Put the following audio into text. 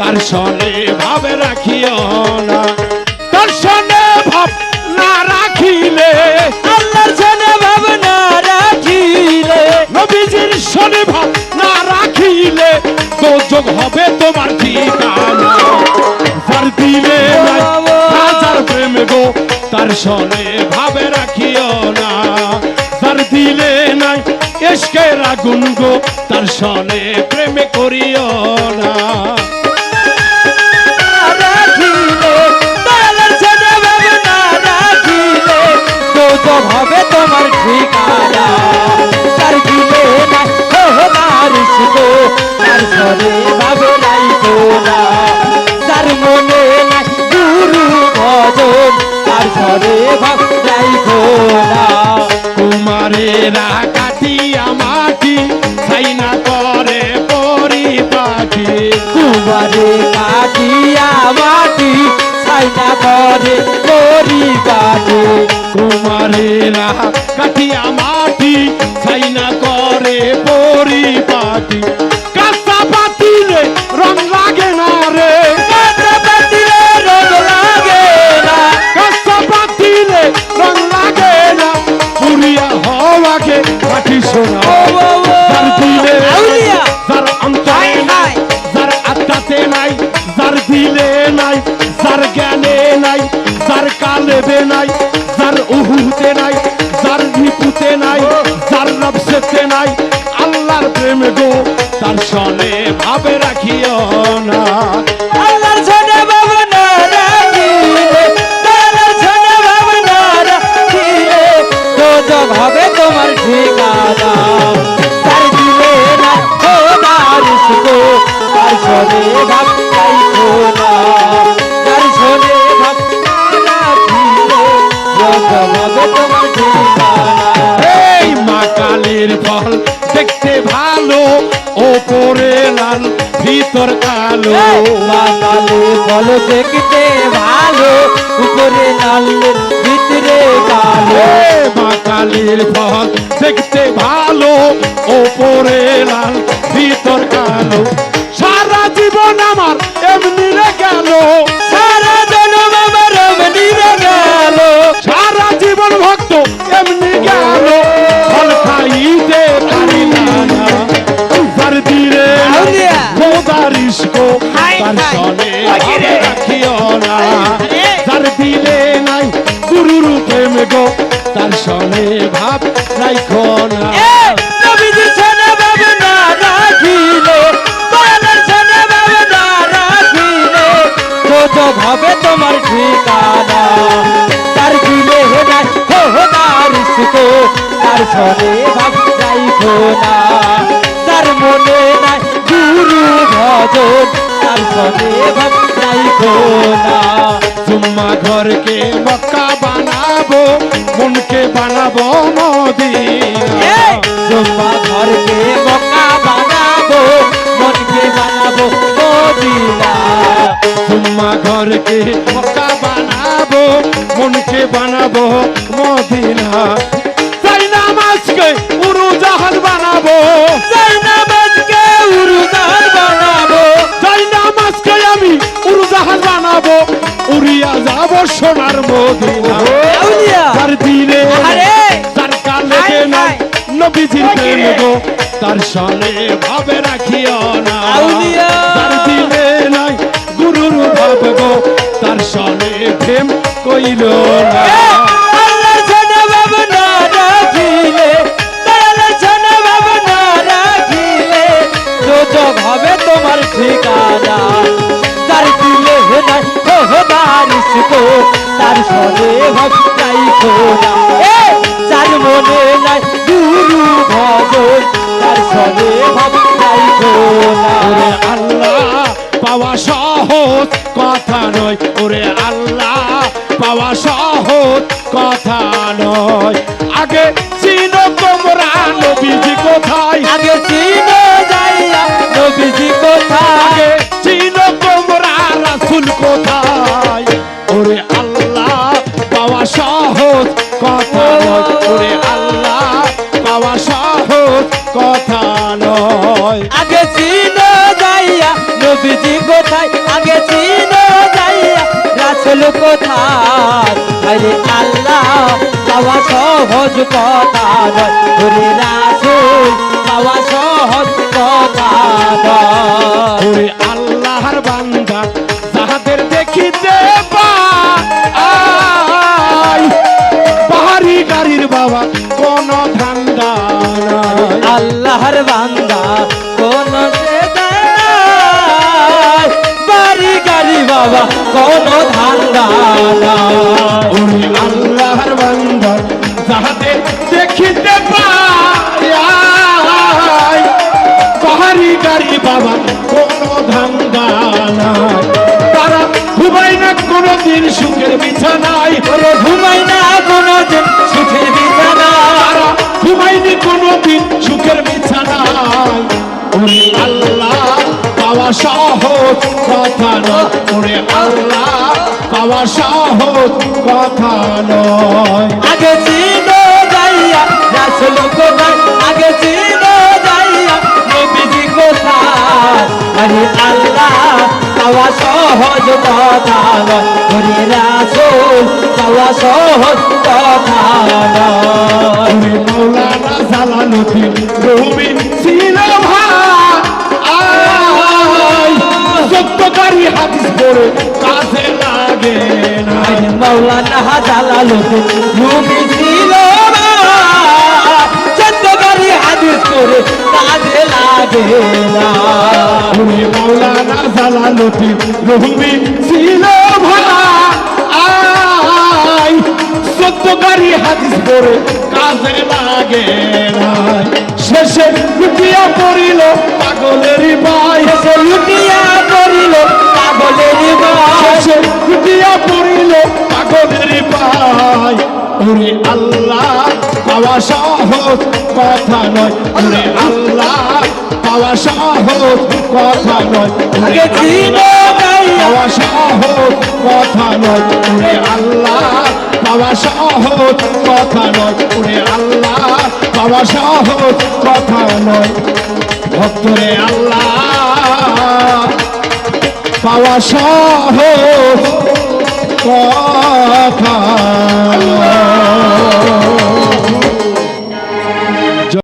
তার সনে ভাবে রাখিও না। তার সনে ভাব না রাখিলে আল্লাহর সনে ভাবনা রাখিলে। নবীজির সনে ভাব না রাখিলে তো যোগ হবে তোমার ঠিকানা। যার দিলে হাজার প্রেম গো তার সনে ভাবে রাখিও না। যার দিলে নাই এসকের আগুন গো তার সনে প্রেমে করিও কুমারে কাটিয়া মাটি ছাইনা করে করি কাটে কুমারেরা কাটিয়া মাটি সাইনা করে পরিপাটি সনে ভাবে রাখিও না। হবে তোমার ঠিকানা। তার দিলে না খোদার ইসকো তার ছনে ভাব রাখো না তার ছনে ভাব না রাখিলে হবে তোমার ঠিকানা। এই মা কালীর ফল ভালো ওপরে লাল ভিতর কালো। মাতালে বলো দেখতে ভালো উপরে লাল ভিতরে কালো। মা কালীর ফল দেখতে ভালো ওপরে লাল ভিতর কালো। সারা জীবন আমার এমনি রে গেল। সনে ভাব রাখো না হবে তোমার ঠিকানা। তার দিলে হে নাই হো হো ইসকো তার ভাব না। তার মনে নাই গুরু ভজন, তার ভাব না। জুম্মা ঘরকে মক্কা বানাবো মনকে বানাবো মদিনা। জম্মা ঘরকে মক্কা বানাবো মনকে বানাবো মদিনা। জুম্মা ঘরকে মক্কা বানাবো মনকে বানাবো মদিনা। তাই নামাজকে উড়ু জাহাজ বানাবো। যাই নামাজকে উরুদান বানাবো। সোনার মদিনা। তার দিলে তার কালে হাই, নাই হাই! নবীজির প্রেম গো তার সনে ভাবে রাখিও না! তার নাই গুরুর ভাব গো তার সনে প্রেম কইল না। হবে তোমার ঠিকানা তার দিলে নাই তার সনে ভাব রাইখো যার মনে নাই গুরু ভজন তার সনে ভাব রাইখো আল্লাহ পাওয়া সহজ কথা নয়। ওরে আল্লাহ পাওয়া সহজ কথা নয়। আগে চিন তোমরা নবীজি কোথায়? আগে চিনো যাইয়া নবীজি কোথায়? আগে চিন তোমরা রাসুল কোথায়? রাসুল কোথায়? আরে আল্লাহ পাওয়া সহজ কথা নয়। ওরে রাসুল পাওয়া সহজ কথা নয়। আল্লাহর বান্দা যাহাদের দেখিতে পাই পাহাড়ি গাড়ির বাবা কোন নাই আল্লাহর বান্দা বাবা কোন ধান্দা। ওরে আল্লাহর বান্দা যাহাতে দেখিতে পাই পাহাড়ি গাড়ি বাবা কোন ধান্দা তারা ঘুমাই না কোনদিন সুখের বিছানায়। ঘুমাই না কোনো সহজ কথা নয়। ওরে আল্লাহ পাওয়া সহজ কথা নয়। আগে চিনো যাইয়া রাসুল কোথায়? আগে চিনো যাইয়া নবীজি কোথায়? আরে আল্লাহ পাওয়া সহজ কথা নয়। ওরে রাসুল পাওয়া সহজ কথা নয়। মৌলানা জালালুদ্দিন রুমি ছিল ভাই জালালুদ্দিন রুমি ছিল চন্দ্রগারি হাদিস করে কাজে লাগে না। ওরে মৌলানা জালালুদ্দিন রুমি ছিল ভাই সত্যকারী হাদিস পড়ে কাজে লাগে না। শেষে লুটিয়া পড়িল পাগলেরই ভাই লুটিয়া করিল পাগলের শেষে লুটিয়া পড়িল ভাই ওরে আল্লাহ, পাওয়া সহজ কথা নয়। ওরে আল্লাহ, পাওয়া সহজ কথা নয়। ওরে পাওয়া সহজ কথা নয়। ওরে আল্লাহ, পাওয়া সহজ কথা নয়। ওরে আল্লাহ, পাওয়া সহজ কথা নয়। ভক্তরে আল্লাহ, পাওয়া সহজ কথা